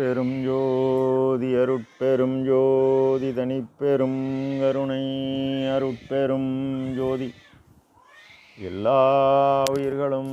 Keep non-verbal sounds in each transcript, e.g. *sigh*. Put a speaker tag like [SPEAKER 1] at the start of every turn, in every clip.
[SPEAKER 1] பெரும் ஜோதி அருட்பெரும் ஜோதி தனிப்பெரும் கருணை அருட்பெரும் ஜோதி. எல்லா உயிர்களும்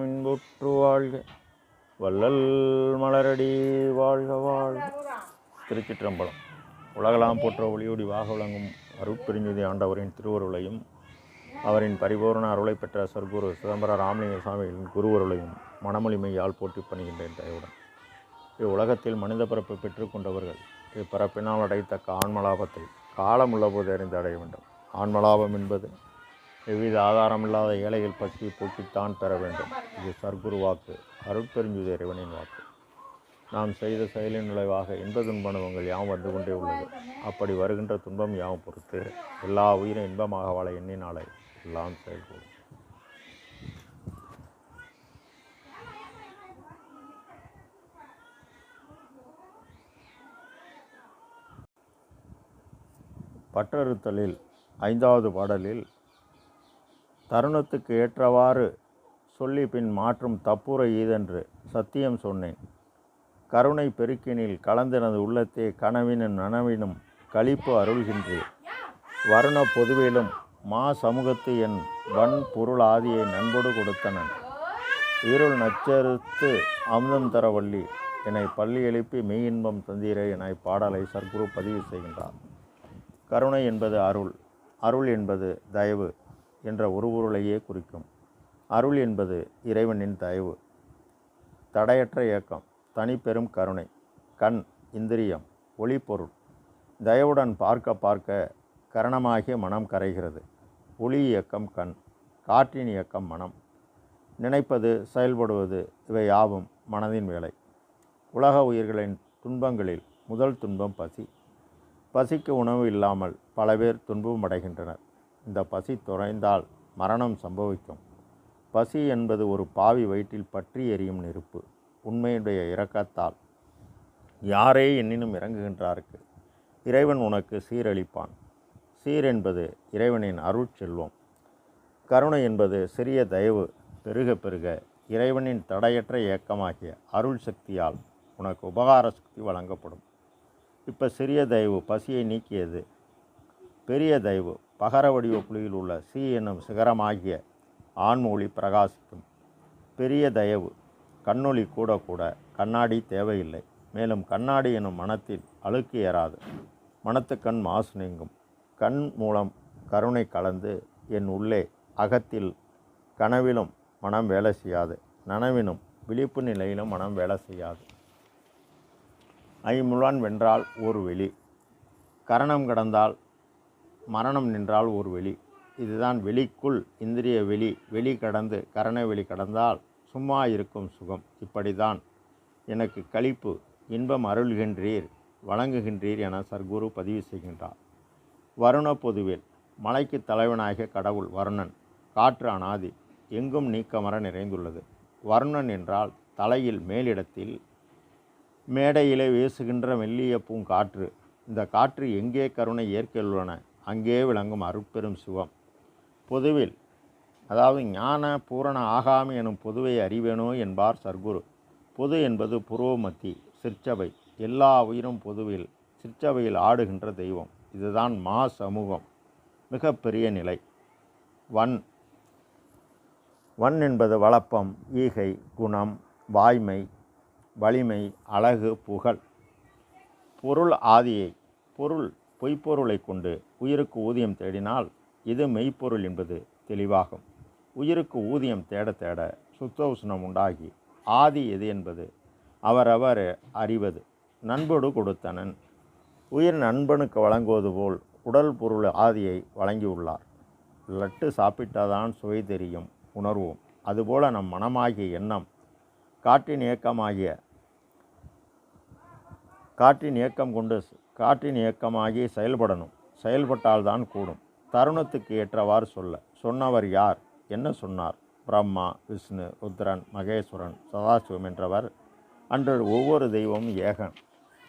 [SPEAKER 1] இன்புற்று வாழ்க. வள்ளல் மலரடி வாழ்க வாழ்க. திருச்சிற்றம்பலம். உலகலாம் போற்ற ஒளியோடி வாக விளங்கும் அருட்பெருஞ்சோதி ஆண்டவரின் திருவருளையும் அவரின் பரிபூரண அருளை பெற்ற சர்க்குரு சிதம்பர ராமலிங்க சுவாமிகளின் குருவருளையும் மனமொழிமையால் போட்டி பணிகின்றேன் தயவுடன். இவ்வுலகத்தில் மனித பிறப்பு பெற்றுக்கொண்டவர்கள் இப்பரப்பினால் அடைத்தக்க ஆன்மலாபத்தை காலம் உள்ளபோது அறிந்து அடைய வேண்டும். ஆன்மலாபம் என்பது எவ்வித ஆதாரமில்லாத ஏழைகள் பற்றி போக்கித்தான் பெற வேண்டும். இது சர்க்குரு வாக்கு அருட்பெருஞ்சுது இறைவனின் வாக்கு. நாம் செய்த செயலின் விளைவாக இன்ப துன்ப யாவும் வந்து கொண்டே உள்ளது. அப்படி வருகின்ற துன்பம் யாவும் பொறுத்து எல்லா உயிரும் இன்பமாக வாழ எண்ணினாலே எல்லாம் செயல்படும். பற்றறுத்தலில் ஐந்தாவது பாடலில் தருணத்துக்கு ஏற்றவாறு சொல்லி பின் மாற்றும் தப்புரை ஈதென்று சத்தியம் சொன்னேன். கருணை பெருக்கினில் கலந்தினது உள்ளத்தே கனவினும் நனவினும் கழிப்பு அருள்கின்றேன் வருண பொதுவிலும் மா சமூகத்து என் வன் பொருள் ஆதியை நண்போடு கொடுத்தனன். இருள் நச்சரித்து அமுதம் தரவள்ளி என்னை பள்ளி எழுப்பி மெய் இன்பம் தந்தீரே என பாடலை சர்க்குரு பதிவு செய்கின்றார் கருணை என்பது அருள் அருள் என்பது தயவு என்ற ஒரு பொருளையே குறிக்கும். அருள் என்பது இறைவனின் தயவு. தடையற்ற இயக்கம் தனிப்பெரும் கருணை கண் இந்திரியம் ஒளிப்பொருள். தயவுடன் பார்க்க பார்க்க கரணமாகிய மனம் கரைகிறது. ஒளி இயக்கம் கண் காற்றின் இயக்கம் மனம். நினைப்பது செயல்படுவது இவை யாவும் மனதின் வேலை. உலக உயிர்களின் துன்பங்களில் முதல் துன்பம் பசி. பசிக்கு உணவு இல்லாமல் பல பேர் துன்பம் அடைகின்றனர். இந்த பசி துறைந்தால் மரணம் சம்பவிக்கும். பசி என்பது ஒரு பாவி வயிற்றில் பற்றி எரியும் நெருப்பு. உண்மையுடைய இரக்கத்தால். யாரே எண்ணினும் இறங்குகின்றாருக்கு? இறைவன் உனக்கு சீரழிப்பான். சீர் என்பது இறைவனின் அருட்செல்வம் கருணை என்பது சிறிய தயவு பெருக பெருக இறைவனின் தடையற்ற இயக்கமாகிய அருள் சக்தியால் உனக்கு உபகார சக்தி வழங்கப்படும். இப்போ சிறிய தயவு பசியை நீக்கியது. பெரிய தயவு பகர வடிவ புலியில் உள்ள சி என்னும் சிகரமாகிய ஆண்மொழி பிரகாசிக்கும். பெரிய தயவு கண்ணொளி கூட கூட கண்ணாடி தேவையில்லை. மேலும் கண்ணாடி எனும் மனத்தில் அழுக்கு ஏறாது. மனத்துக்கண் மாசு நீங்கும். கண் மூலம் கருணை கலந்து என் உள்ளே அகத்தில் கனவிலும் மனம் வேலை செய்யாது. நனவினும் விழிப்பு நிலையிலும் மனம் வேலை செய்யாது. ஐமுழான் வென்றால் ஒரு வெளி. கரணம் கடந்தால் மரணம் நின்றால் ஒரு வெளி. இதுதான் வெளிக்குள் இந்திரிய வெளி வெளி கடந்து கரண வெளி கடந்தால் சும்மா இருக்கும் சுகம். இப்படிதான் எனக்கு களிப்பு இன்பம் அருள்கின்றீர் வழங்குகின்றீர் என சர்க்குரு பதிவு செய்கின்றார். வருண பொதுவில் மலைக்கு தலைவனாகிய கடவுள் வருணன் காற்று அனாதி எங்கும் நீக்கமர நிறைந்துள்ளது. வருணன் என்றால் தலையில் மேலிடத்தில் மேடையிலே வீசுகின்ற மெல்லிய பூங்காற்று. இந்த காற்று எங்கே கருணை இயற்கையுள்ளன அங்கே விளங்கும் அருட்பெரும் சிவம். பொதுவில் அதாவது ஞான பூரண ஆகாமி எனும் பொதுவை அறிவேனோ என்பார் சர்க்குரு. பொது என்பது புரோமத்தி சிற்சபை. எல்லா உயிரும் பொதுவில் சிற்சபையில் ஆடுகின்ற தெய்வம். இதுதான் மா சமூகம். மிகப்பெரிய நிலை. வன். வன் என்பது வளப்பம் ஈகை குணம் வாய்மை வலிமை அழகு புகழ். பொருள் ஆதியை பொருள் பொய்ப்பொருளை கொண்டு உயிருக்கு ஊதியம் தேடினால் இது மெய்ப்பொருள் என்பது தெளிவாகும். உயிருக்கு ஊதியம் தேட தேட சுத்தோஷ்ணம் உண்டாகி ஆதி எது என்பது அவரவர் அறிவது நண்போடு கொடுத்தனன். உயிர் நண்பனுக்கு வழங்குவது போல் உடல் பொருள் ஆதியை வழங்கியுள்ளார். லட்டு சாப்பிட்டாதான் சுவை தெரியும் உணர்வோம். அதுபோல நம் மனமாகிய எண்ணம் காற்றின் இயக்கமாகிய காற்றின் இயக்கம் கொண்டு காற்றின் இயக்கமாகி செயல்படணும். செயல்பட்டால்தான் கூடும். தருணத்துக்கு ஏற்றவாறு சொல்ல சொன்னவர் யார்? என்ன சொன்னார்? பிரம்மா விஷ்ணு ருத்ரன் மகேஸ்வரன் சதாசிவம் என்றவர். அன்று ஒவ்வொரு தெய்வமும் ஏகன்.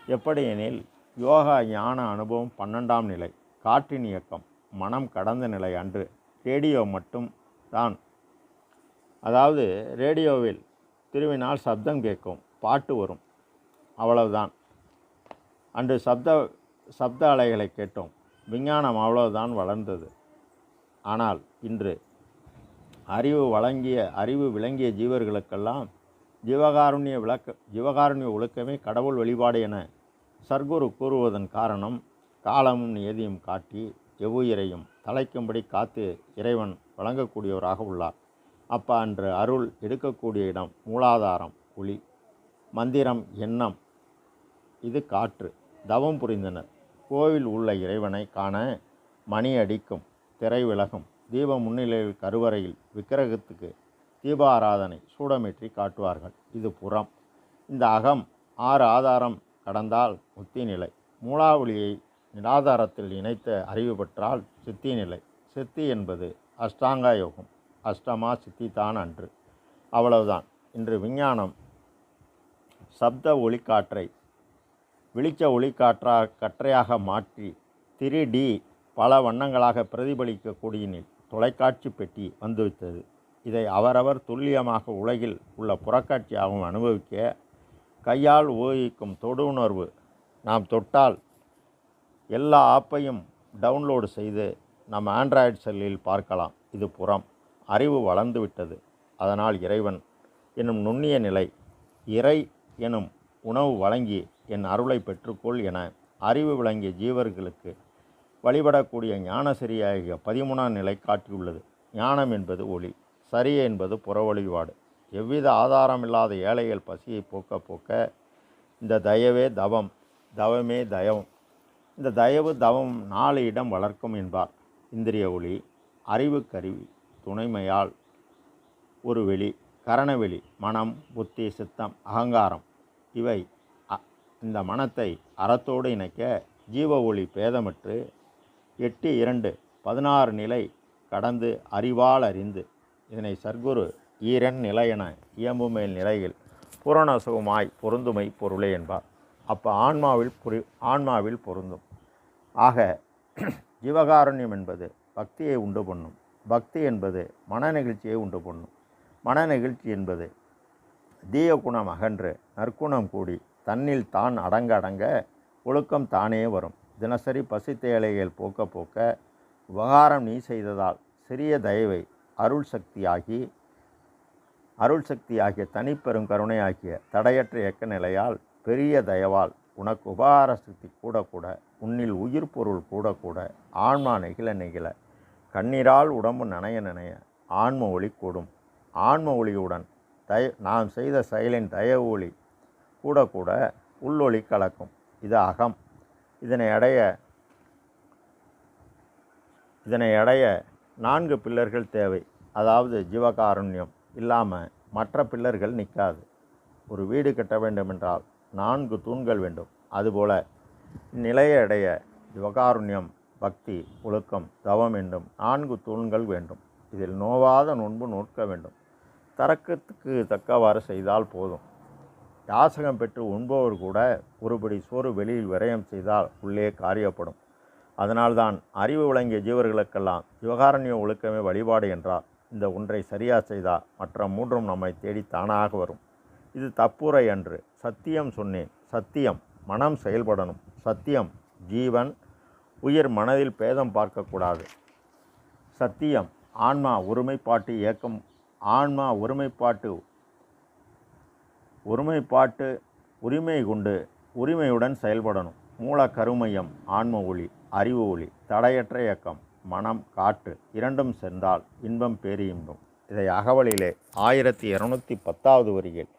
[SPEAKER 1] எப்படியெனில் யோகா ஞான அனுபவம் பன்னெண்டாம் நிலை. காற்றின் இயக்கம் மனம் கடந்த நிலை அன்று. ரேடியோ மட்டும் தான். அதாவது ரேடியோவில் திருவினால் சப்தம் கேட்கும் பாட்டு வரும். அவ்வளவுதான். அன்று சப்த சப்த அலைகளை கேட்டோம். விஞ்ஞானம் அவ்வளவுதான் வளர்ந்தது. ஆனால் இன்று அறிவு வழங்கிய அறிவு விளங்கிய ஜீவர்களுக்கெல்லாம் ஜீவகாருண்ய விளக்க ஜீவகாருண்ய ஒழுக்கமே கடவுள் வழிபாடு என சர்க்குரு கூறுவதன் காரணம் காலமும் நியதியும் காட்டி எவ்வுயிரையும் தலைக்கும்படி காத்து இறைவன் வழங்கக்கூடியவராக உள்ளார். அப்போ அன்று அருள் எடுக்கக்கூடிய இடம் மூலாதாரம் ஒளி மந்திரம் எண்ணம் இது காற்று. தவம் புரிந்தனர். கோவில் உள்ள இறைவனை காண மணி அடிக்கும் திரை விலகும் தீப முன்னிலையில் கருவறையில் விக்கிரகத்துக்கு தீபாராதனை சூடமேற்றி காட்டுவார்கள். இது புறம். இந்த அகம் ஆறு ஆதாரம் கடந்தால் முத்தி நிலை. மூலாவளியை நிலாதாரத்தில் இணைத்த அறிவு பெற்றால் சித்தி நிலை. சித்தி என்பது அஷ்டாங்கா யோகம். அஷ்டமா சித்தி தான் அன்று. அவ்வளவுதான். இன்று விஞ்ஞானம் சப்த ஒளிக்காற்றை வெளிச்ச ஒளிக்காற்றாக கற்றையாக மாற்றி த்ரீ டி பல வண்ணங்களாக பிரதிபலிக்கக்கூடிய தொலைக்காட்சி பெட்டி வந்துவிட்டது. இதை அவரவர் துல்லியமாக உலகில் உள்ள புறக்காட்சியாகவும் அனுபவிக்க கையால் உபயோகிக்கும் தொடு உணர்வு நாம் தொட்டால் எல்லா ஆப்பையும் டவுன்லோடு செய்து நம் ஆண்ட்ராய்டு செல்லில் பார்க்கலாம். இது புறம் அறிவு வளர்ந்து விட்டது. அதனால் இறைவன் என்னும் நுண்ணிய நிலை இறை எனும் உணவு வழங்கி என் அருளை பெற்றுக்கொள் என அறிவு விளங்கிய ஜீவர்களுக்கு வழிபடக்கூடிய ஞானசரியாகிய பதிமூணாம் நிலை காட்டியுள்ளது. ஞானம் என்பது ஒளி சரி என்பது புற வழிபாடு எவ்வித ஆதாரமில்லாத ஏழைகள் பசியை போக்க போக்க இந்த தயவே தவம் தவமே தயம் இந்த தயவு தவம் நாலு இடம் வளர்க்கும் என்பார். இந்திரிய ஒளி அறிவு கருவி துணைமையால் ஒரு வெளி கரணவெளி மனம் புத்தி சித்தம் அகங்காரம். இவை இந்த மனத்தை அறத்தோடு இணைக்க ஜீவ ஒளி பேதமற்று எட்டு இரண்டு பதினாறு நிலை கடந்து அறிவால் அறிந்து இதனை சர்க்குரு ஈரன் நிலை என இயம்புமேல் நிலையில் புறநசுகமாய் பொருந்துமை பொருளே என்பார். அப்போ ஆன்மாவில் புரி ஆன்மாவில் பொருந்தும். ஆக *clears throat* ஜீவகாருண்யம் என்பது பக்தியை உண்டு பண்ணும். பக்தி என்பது மன நெகிழ்ச்சியை உண்டு பண்ணும். மன நெகிழ்ச்சி என்பது தீய குணம் அகன்று நற்குணம் கூடி தன்னில் தான் அடங்க அடங்க ஒழுக்கம் தானே வரும். தினசரி பசித்தேழைகள் போக்க போக்க உபகாரம் நீ செய்ததால் சிறிய தயவை அருள் சக்தியாகி அருள் சக்தியாகிய தனிப்பெரும் கருணையாகிய தடையற்ற இயக்க நிலையால் பெரிய தயவால் உனக்கு உபகார சக்தி கூட கூட உன்னில் உயிர் பொருள் கூட கூட ஆன்மா நெகிழ நெகிழ கண்ணீரால் உடம்பு நனைய நனைய ஆன்ம ஒளி கூடும். ஆன்ம ஒளியுடன் தய நாம் செய்த செயலின் தயவு ஒளி கூட கூட உள்ளொளி கலக்கும். இது அகம். இதனை அடைய இதனை அடைய நான்கு பில்லர்கள் தேவை. அதாவது ஜீவகாருண்யம். இல்லாமல் மற்ற பில்லர்கள் நிற்காது ஒரு வீடு கட்ட வேண்டுமென்றால் நான்கு தூண்கள் வேண்டும். அதுபோல நிலையை அடைய ஜீவகாருண்யம் பக்தி ஒழுக்கம் தவம் வேண்டும் நான்கு தூண்கள் வேண்டும். இதில் நோவாத நோன்பு நோட்க வேண்டும். தரக்கத்துக்கு தக்கவாறு செய்தால் போதும். யாசகம் பெற்று உண்பவர் கூட ஒருபடி சோறு வெளியில் விரயம் செய்தால் உள்ளே காரியப்படும். அதனால்தான் அறிவு விளங்கிய ஜீவர்களுக்கெல்லாம் சிவகாரண்ய ஒழுக்கமே வழிபாடு என்றார். இந்த ஒன்றை சரியா செய்தால் மற்ற மூன்றும் நம்மை தேடி தானாக வரும். இது தப்புரை அன்று. சத்தியம் சொன்னேன். சத்தியம் மனம் செயல்படணும். சத்தியம் ஜீவன் உயிர் மனதில் பேதம் பார்க்கக்கூடாது. சத்தியம் ஆன்மா ஒருமைப்பாட்டு இயக்கம் ஆன்மா ஒருமைப்பாட்டு ஒருமைப்பாட்டு உரிமை கொண்டு உரிமையுடன் செயல்படணும். மூல கருமையம் ஆன்ம ஒளி அறிவு ஒளி தடையற்ற இயக்கம் மனம் காற்று இரண்டும் சென்றால் இன்பம் பேரியின்பம். இதை அகவலிலே ஆயிரத்தி இரநூத்தி பத்தாவது வரியில்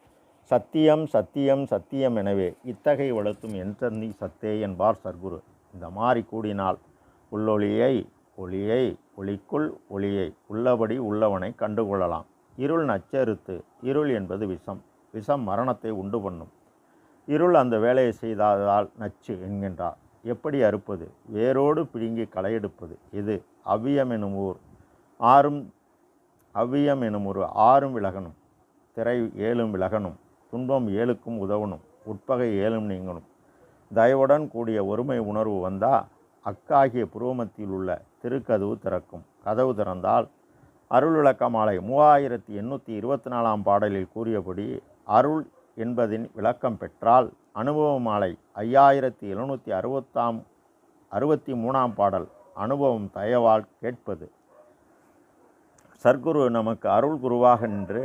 [SPEAKER 1] சத்தியம் சத்தியம் சத்தியம் எனவே இத்தகை வளர்த்தும் எந்தந்தி சத்தே என்பார் சர்க்குரு. இந்த மாதிரி கூடினால் உள்ளொளியை ஒளியை ஒளிக்குள் ஒளியை உள்ளபடி உள்ளவனை கண்டுகொள்ளலாம். இருள் நச்சறுத்து இருள் என்பது விஷம். விஷம் மரணத்தை உண்டு பண்ணும். இருள் அந்த வேலையை செய்தால் நச்சு என்கின்றார். எப்படி அறுப்பது? வேரோடு பிடுங்கி களையெடுப்பது. இது அவ்வியம் எனும் ஊர். ஆறும் அவ்வியம் எனும் ஒரு ஆறும் விலகணும். திரை ஏழும் விலகணும். துன்பம் ஏழுக்கும் உதவணும். உட்பகை ஏழும் நீங்கணும். தயவுடன் கூடிய ஒருமை உணர்வு வந்தால் அக்காகிய புருவமத்தில் உள்ள திருக்கதவு திறக்கும். கதவு திறந்தால் அருள் விளக்க மாலை மூவாயிரத்தி எண்ணூற்றி இருபத்தி நாலாம் பாடலில் கூறியபடி அருள் என்பதின் விளக்கம் பெற்றால் அனுபவ மாலை ஐயாயிரத்தி எழுநூற்றி அறுபத்தாம் அறுபத்தி மூணாம் பாடல் அனுபவம் தயவால் கேட்பது. சர்க்குரு நமக்கு அருள் குருவாக நின்று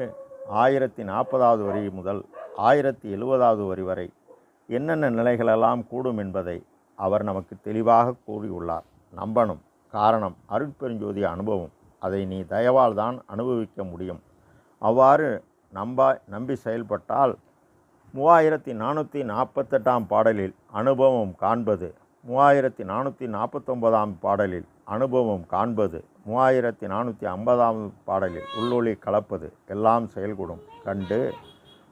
[SPEAKER 1] ஆயிரத்தி நாற்பதாவது வரி முதல் ஆயிரத்தி எழுபதாவது வரி வரை என்னென்ன நிலைகளெல்லாம் கூடும் என்பதை அவர் நமக்கு தெளிவாக கூறியுள்ளார். நம்பணும் காரணம் அருட்பெருஞ்சோதி அனுபவம். அதை நீ தயவால் தான் அனுபவிக்க முடியும். அவ்வாறு நம்பா நம்பி செயல்பட்டால் மூவாயிரத்தி நானூற்றி நாற்பத்தெட்டாம் பாடலில் அனுபவம் காண்பது. மூவாயிரத்தி நானூற்றி நாற்பத்தொன்பதாம் பாடலில் அனுபவம் காண்பது. மூவாயிரத்தி நானூற்றி ஐம்பதாம் பாடலில் உள்ளொளி கலப்பது. எல்லாம் செயல்கூடும். கண்டு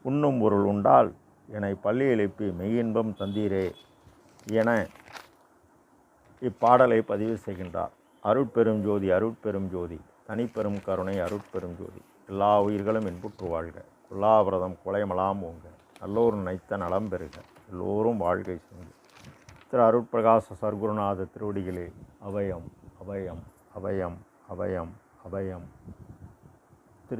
[SPEAKER 1] உண்ணும் பொருள் உண்டால் என்னை பள்ளி எழுப்பி மெய்யின்பம் தந்தீரே என இப்பாடலை பதிவு செய்கின்றார். அருட்பெரும் ஜோதி அருட்பெரும் ஜோதி தனிப்பெரும் கருணை அருட்பெரும் ஜோதி. எல்லா உயிர்களும் இன்புற்று வாழ்க. கொல்லாவிரதம் கொலைமலாம் ஓங்க. நல்லோர் நினைத்த நலம் பெறுக. எல்லோரும் வாழ்க்கை சென்று திரு அருட்பிரகாச சர்க்குருநாத திருவடிகளே அபயம் அபயம் அபயம் அபயம் அபயம்.